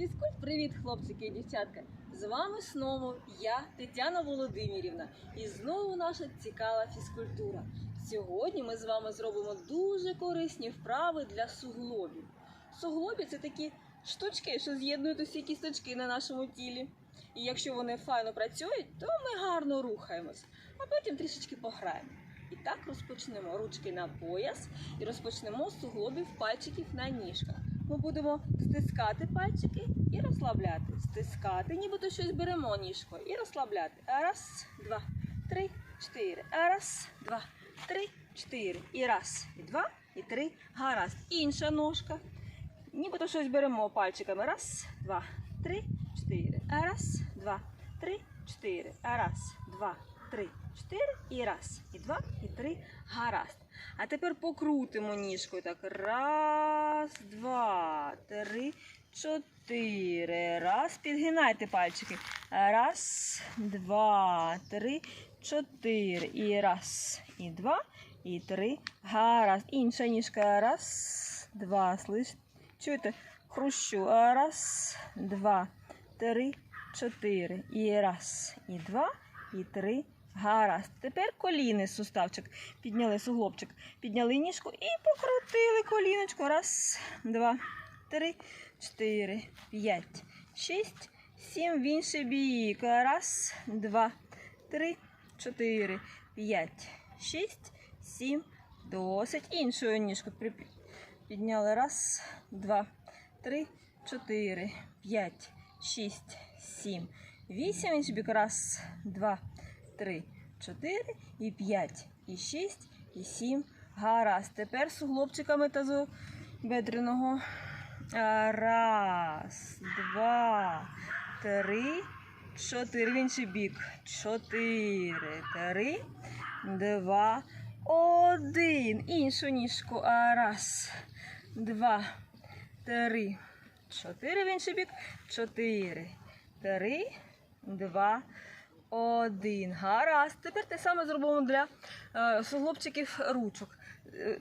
Фізкульт, привіт, хлопчики і дівчатка! З вами знову я, Тетяна Володимирівна, і знову наша цікава фізкультура. Сьогодні ми з вами зробимо дуже корисні вправи для суглобів. Суглобі це такі штучки, що з'єднують усі кісточки на нашому тілі. І якщо вони файно працюють, то ми гарно рухаємось, а потім трішечки пограємо. І так розпочнемо ручки на пояс і розпочнемо суглобів пальчиків на ніжках. Ми будемо стискати пальчики і розслабляти. Стискати, нібито щось беремо ніжкою і розслабляти. Раз, два, три, чотири. Раз, два, три, чотири. І раз, і два, і три. Гаразд. Інша ножка. Нібито щось беремо пальчиками. Раз, два, три, чотири. Раз, два, три, чотири. Раз, два, три, чотири. І раз, і два, і три. Гаразд. А тепер покрутимо ніжкою. Так. Раз, два, три, чотири. Раз. Підгинайте пальчики. Раз, два, три, чотири. І раз, і два, і три. Гаразд. Інша ніжка. Раз, два. Слиш? Чуєте? Хрущу. Раз, два, три, чотири. І раз, і два, і три. Гаразд. Тепер коліни суставчик. Підняли суглобчик. Підняли ніжку і покрутили коліночку. Раз, два, три, чотири, п'ять, шість, сім. В інший бік. Раз, два, три, чотири, п'ять, шість, сім. Досить. Іншою ніжку підняли. Раз, два, три, чотири, п'ять, шість, сім, вісім. Інший бік. Раз, два, три, чотири, і п'ять, і шість, і сім. Гаразд. Тепер суглобчиками тазу бедреного. Раз, два, три, чотири. В інший бік. Чотири, три, два, один. Іншу ніжку. Раз, два, три, чотири. В інший бік. Чотири, три, два, один. Гаразд. Тепер те саме зробимо для е, суглобчиків ручок. Е,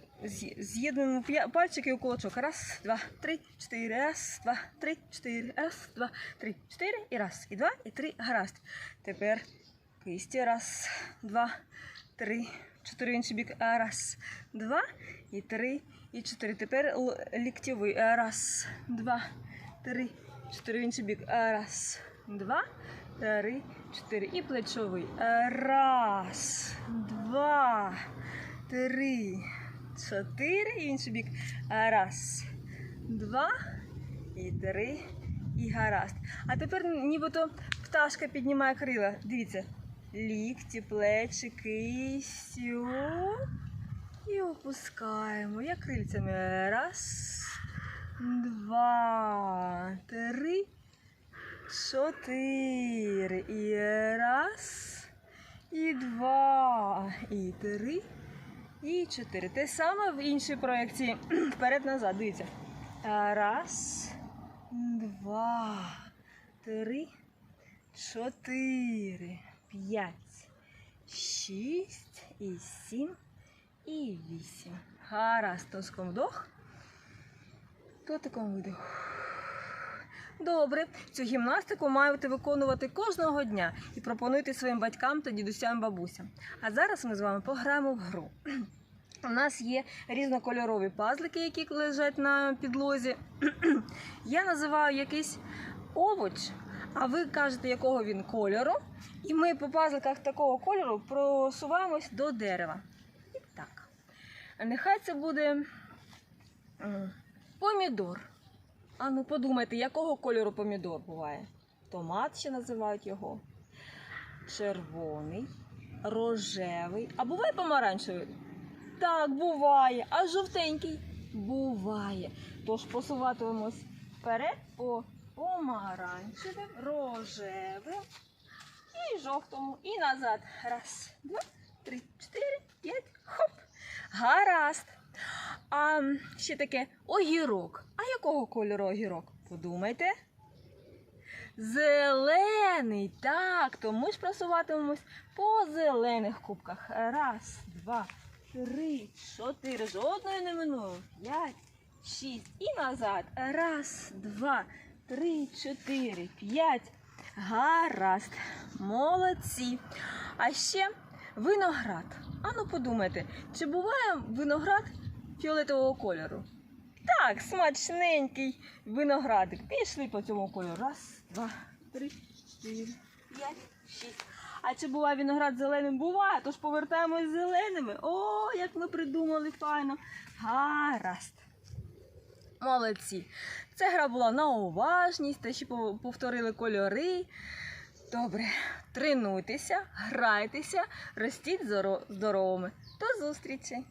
З'єднуємо пальчики у кулачок. Раз, два, три, чотири. Раз, два, три, чотири. Раз, два, три, чотири. І раз, і два, і три. Гаразд. Тепер кисті. Раз, два, три, чотири. Інший бік. Раз, два, і три, і чотири. Тепер ліктєвий. Раз, два, три, чотири. Інший бік. Раз, два, три, чотири. І плечовий. Раз, два, три, чотири. І інший бік. Раз, два, і три. І гаразд. А тепер нібито пташка піднімає крила. Дивіться. Лікті, плечі, кисю. І опускаємо. Як крильцями. Раз, два, три, чотири. І раз, і два, і три, і чотири. Те саме в іншій проєкції. Вперед-назад. Дивіться. Раз, два, три, чотири, п'ять, шість і сім і вісім. Гаразд, тоском вдох, тотиком видох. Добре, цю гімнастику маєте виконувати кожного дня і пропонуйте своїм батькам та дідусям бабусям. А зараз ми з вами пограємо в гру. У нас є різнокольорові пазлики, які лежать на підлозі. Я називаю якийсь овоч, а ви кажете, якого він кольору. І ми по пазликах такого кольору просуваємось до дерева. І так. Нехай це буде помідор. А ну подумайте, якого кольору помідор буває? Томат ще називають його. Червоний, рожевий. А буває помаранчевий? Так, буває. А жовтенький? Буває. Тож посуватимемось вперед по помаранчевим, рожевим і жовтому. І назад. Раз, два, три, чотири, п'ять. Хоп. Гаразд. А ще таке огірок. Якого кольору огірок? Подумайте. Зелений. Так, то ми ж просуватимемось по зелених кубках. Раз, два, три, чотири. Жодної не минуло. П'ять, шість. І назад. Раз, два, три, чотири, п'ять. Гаразд. Молодці. А ще виноград. Ану подумайте, чи буває виноград фіолетового кольору? Так, смачненький виноградик. Пішли по цьому кольору. Раз, два, три, чотири, п'ять, шість. А чи буває виноград зеленим? Буває, тож повертаємось зеленими. О, як ми придумали файно. Гаразд. Молодці. Ця гра була на уважність, та ще повторили кольори. Добре, тренуйтеся, грайтеся, ростіть здоровими. До зустрічі!